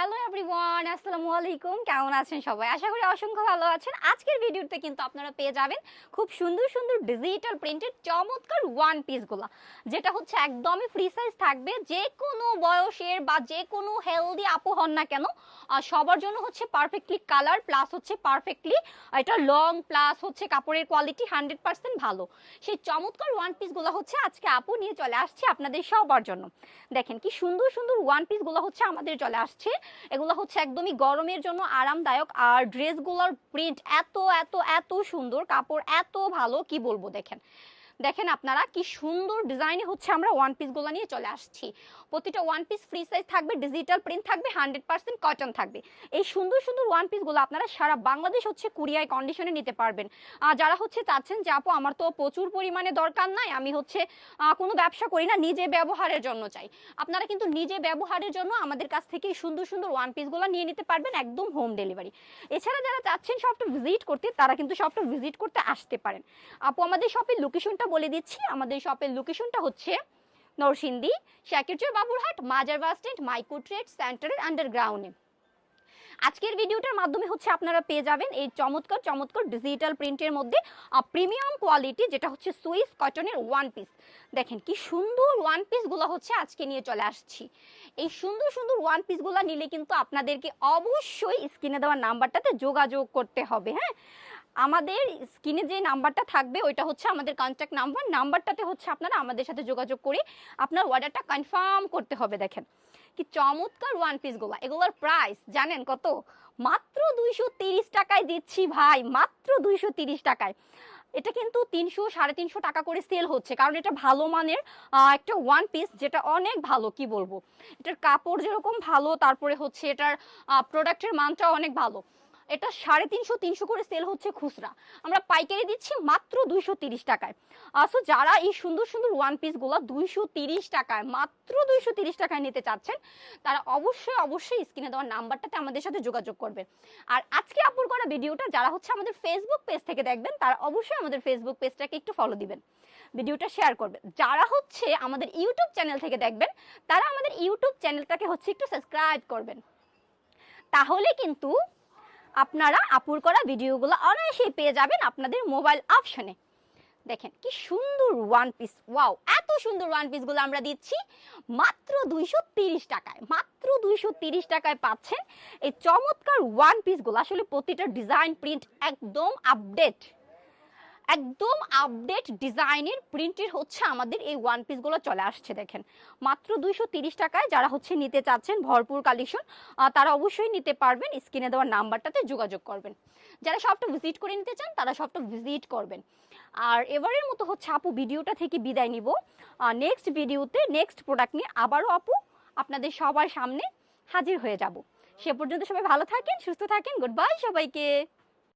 Hello everyone আসসালামু আলাইকুম কেমন আছেন সবাই? আশা করি অসংখ্য ভালো আছেন। আজকের ভিডিওতে কিন্তু আপনারা পেয়ে যাবেন খুব সুন্দর সুন্দর ডিজিটাল প্রিন্টেড চমৎকার ওয়ান পিসগুলো যেটা হচ্ছে একদমই ফ্রি সাইজ থাকবে। যে কোনো বয়সের বা যে কোনো হেলদি আপু হন না কেন সবার জন্য হচ্ছে পারফেক্টলি কালার প্লাস হচ্ছে পারফেক্টলি এটা লং প্লাস হচ্ছে কাপড়ের কোয়ালিটি হান্ড্রেড পার্সেন্ট ভালো। সেই চমৎকার ওয়ান পিসগুলো হচ্ছে আজকে আপু নিয়ে চলে আসছে আপনাদের সবার জন্য। দেখেন কি সুন্দর সুন্দর ওয়ান পিসগুলো হচ্ছে আমাদের চলে আসছে। এগুলো হচ্ছে একদমই গরমের জন্য আরামদায়ক। আর ড্রেসগুলোর প্রিন্ট এত এত এত সুন্দর। কাপড় এত ভালো, কি বলব দেখেন? দেখেন আপনারা কি সুন্দর ডিজাইনে হচ্ছে আমরা ওয়ান পিসগুলো নিয়ে চলে আসছি। প্রতিটা ওয়ান পিস ফ্রি সাইজ থাকবে ডিজিটাল প্রিন্ট থাকবে হান্ড্রেড পার্সেন্ট কটন থাকবে। এই সুন্দর সুন্দর ওয়ান পিসগুলো আপনারা সারা বাংলাদেশ হচ্ছে কুরিয়ায় কন্ডিশনে নিতে পারবেন। যারা হচ্ছে চাচ্ছেন যে, আপু, আমার তো প্রচুর পরিমাণে দরকার নাই, আমি হচ্ছে কোনো ব্যবসা করি না, নিজে ব্যবহারের জন্য চাই। আপনারা কিন্তু নিজে ব্যবহারের জন্য আমাদের কাছ থেকে এই সুন্দর সুন্দর ওয়ান পিসগুলো নিয়ে নিতে পারবেন একদম হোম ডেলিভারি এছাড়া যারা চাচ্ছেন শপটা ভিজিট করতে, তারা কিন্তু শপটা ভিজিট করতে আসতে পারেন। আপু, আমাদের শপের লোকেশনটা বলে দিচ্ছি, আমাদের শপের লোকেশনটা হচ্ছে নরসিংদী, শাকিরচর বাবুরহাট, মাজার বাস স্ট্যান্ড মাইকো ট্রেড সেন্টারের আন্ডারগ্রাউন্ডে আজকের ভিডিওটার মাধ্যমে হচ্ছে আপনারা পেয়ে যাবেন এই চমৎকার চমৎকার ডিজিটাল প্রিন্টের মধ্যে প্রিমিয়াম কোয়ালিটি যেটা হচ্ছে সুইস কটনের ওয়ান পিস দেখেন কি সুন্দর ওয়ান পিসগুলো হচ্ছে আজকে নিয়ে চলে আসছি। এই সুন্দর সুন্দর ওয়ান পিসগুলো নিলে কিন্তু আপনাদেরকে অবশ্যই স্ক্রিনে দেওয়া নাম্বারটাতে যোগাযোগ করতে হবে হ্যাঁ? আমাদের স্ক্রিনে যে নাম্বারটা থাকবে, ওইটা হচ্ছে আমাদের কন্ট্যাক্ট নাম্বার নাম্বারটাতে হচ্ছে আপনারা আমাদের সাথে যোগাযোগ করে আপনার অর্ডারটা কনফার্ম করতে হবে, দেখেন। কি চমৎকার ওয়ান পিসগুলো এগুলোর প্রাইস জানেন কত? মাত্র দুইশো তিরিশ টাকায় দিচ্ছি ভাই, মাত্র দুইশো তিরিশ টাকায়। এটা কিন্তু তিনশো, সাড়ে তিনশো টাকা করে সেল হচ্ছে, কারণ এটা ভালো মানের একটা ওয়ান পিস যেটা অনেক ভালো, কি বলব? এটার কাপড় যেরকম ভালো, তারপরে হচ্ছে এটার প্রোডাক্টের মানটাও অনেক ভালো। এটা সাড়ে তিনশো তিনশো করে সেল হচ্ছে খুচরা। আমরা পাইকারি দিচ্ছি মাত্র দুইশো তিরিশ টাকায়। সো যারা এই সুন্দর সুন্দর ওয়ান পিসগুলো দুইশো তিরিশ টাকায়, মাত্র দুইশো তিরিশ টাকায় নিতে চাচ্ছেন, তারা অবশ্যই অবশ্যই স্ক্রিনে দেওয়ার নাম্বারটাতে আমাদের সাথে যোগাযোগ করবেন। আর আজকে আপুর করা ভিডিওটা যারা হচ্ছে আমাদের ফেসবুক পেজ থেকে দেখবেন, তারা অবশ্যই আমাদের ফেসবুক পেজটাকে একটু ফলো দিবেন। ভিডিওটা শেয়ার করবেন। যারা হচ্ছে আমাদের ইউটিউব চ্যানেল থেকে দেখবেন, তারা আমাদের ইউটিউব চ্যানেলটাকে হচ্ছে একটু সাবস্ক্রাইব করবেন। তাহলে কিন্তু আপনারা আপুর করা ভিডিওগুলো অনায়াসেই পেয়ে যাবেন আপনাদের মোবাইল অপশনে দেখেন কি সুন্দর ওয়ান পিস ওয়াও এত সুন্দর ওয়ান পিসগুলো আমরা দিচ্ছি। মাত্র দুইশো টাকায়, মাত্র দুইশো টাকায় পাচ্ছেন। এই চমৎকার ওয়ান পিসগুলো আসলে প্রতিটা ডিজাইন প্রিন্ট একদম আপডেট একদম আপডেট ডিজাইনের প্রিন্টের হচ্ছে আমাদের এই ওয়ান পিসগুলো চলে আসছে, দেখেন। মাত্র দুইশো টাকায় যারা হচ্ছে নিতে চাচ্ছেন ভরপুর কালেকশন তারা অবশ্যই নিতে পারবেন। স্ক্রিনে দেওয়ার নাম্বারটাতে যোগাযোগ করবেন। যারা সবটা ভিজিট করে নিতে চান, তারা সবটা ভিজিট করবেন। আর এবারের মতো হচ্ছে আপু ভিডিওটা থেকে বিদায় নিব। নেক্সট ভিডিওতে নেক্সট প্রোডাক্ট নিয়ে আবারও আপু আপনাদের সবার সামনে হাজির হয়ে যাব। সে পর্যন্ত সবাই ভালো থাকেন, সুস্থ থাকেন। গুড বাই সবাইকে।